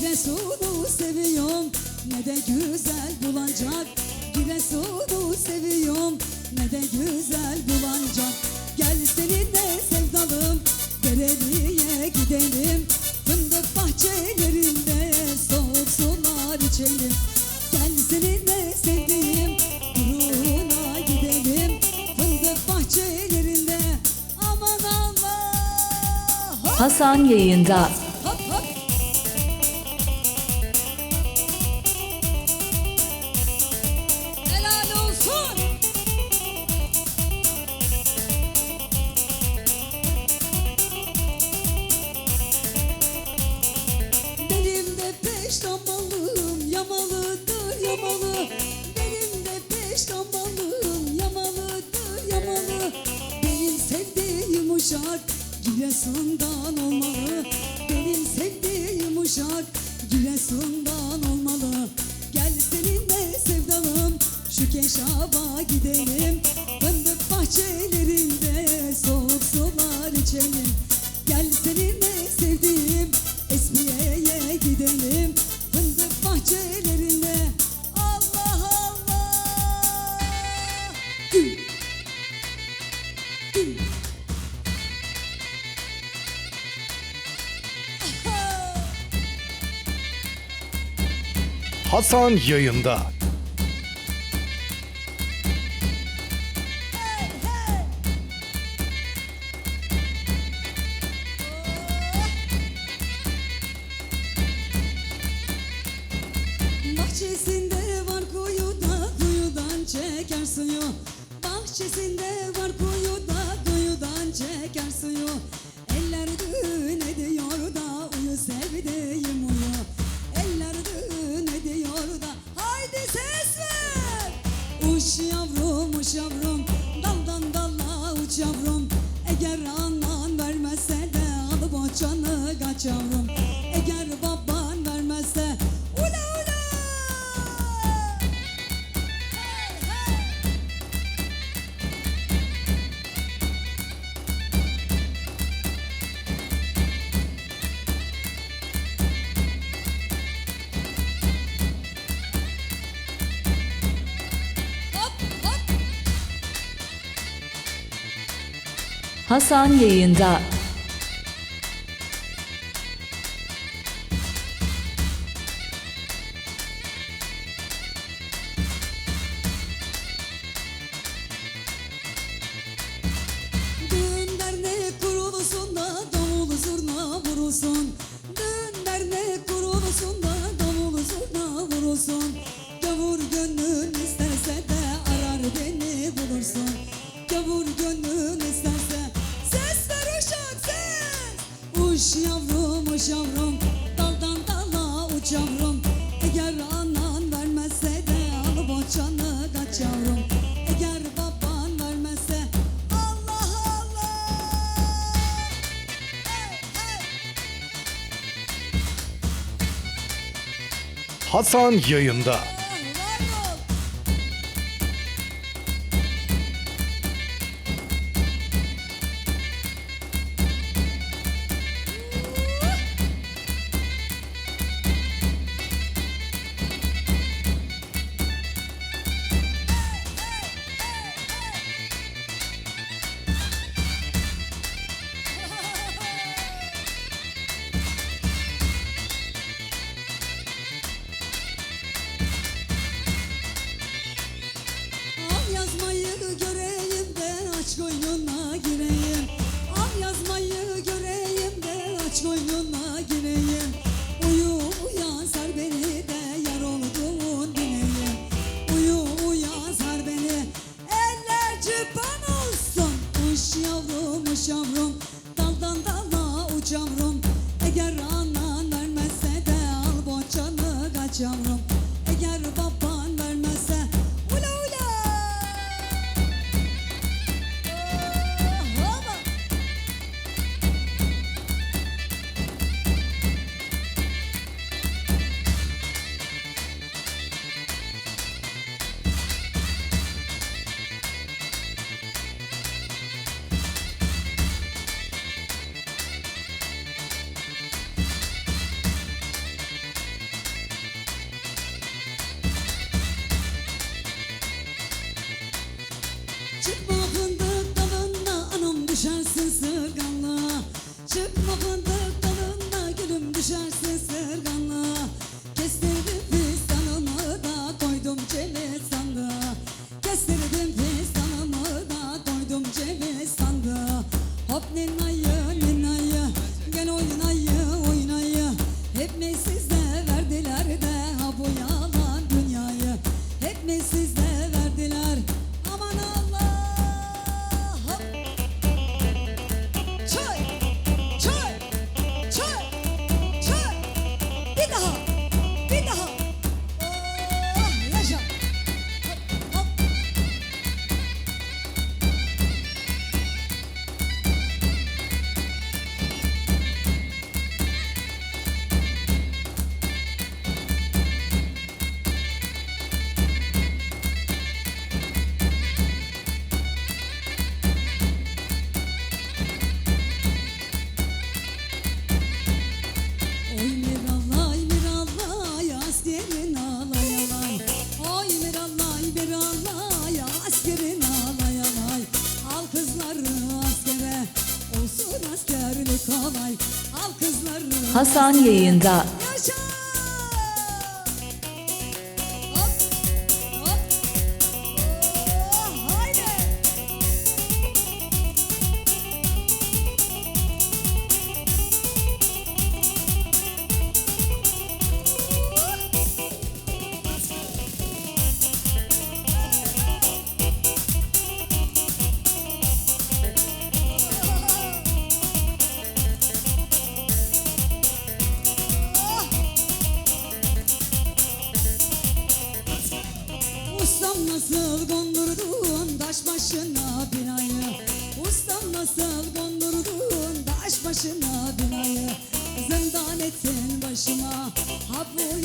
Giresun'u seviyorum. Ne de güzel bulacak Giresun'u seviyorum. Ne de güzel bulacak Gel seninle sevdalım. Dereliye gidelim. Fındık bahçelerinde Soğuk sular içelim Gel seninle sevdiğim Buruna gidelim. Fındık bahçelerinde Aman Allah Hasan yayında. Uşak Giresun'dan olmalı. Benim sevdiğim uşak Giresun'dan olmalı. Gel seninle sevdalım Şu keşaba gidelim. Fındık bahçelerinde Soğuk sular içelim. Gel seninle sevdiğim Esmiye'ye gidelim. Fındık bahçelerinde Hasan yayında. Bahçesinde var kuyuda kuyudan çeker suyu Bahçesinde var kuyuda kuyudan çeker suyu Eller düğün ediyor boçanı kaç yavrum Eğer baban vermezse ula ula Hey, hey. Hop hop Hasan yayında. Zurna vurulsun Düğün dernek kurulsun da davul zurna vurulsun Gavur gönlün isterse de arar beni bulursun. Gavur gönlün isterse ses ver uşak ses. Uç yavrum Hasan yayında. kalmış yavrum. Daldan dala uç yavrum. Eğer anan vermezse de al boçanı kaç yavrum. Çıkma Hasan yayında. Ustam nasıl kondurdun taş başına binayı? Ustam nasıl kondurdun taş başına binayı? Zindan ettin başıma ha bu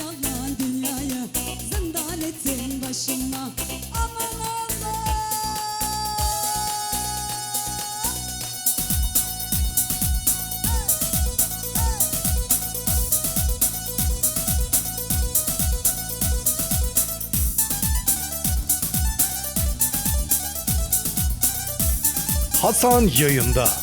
Hasan yayında.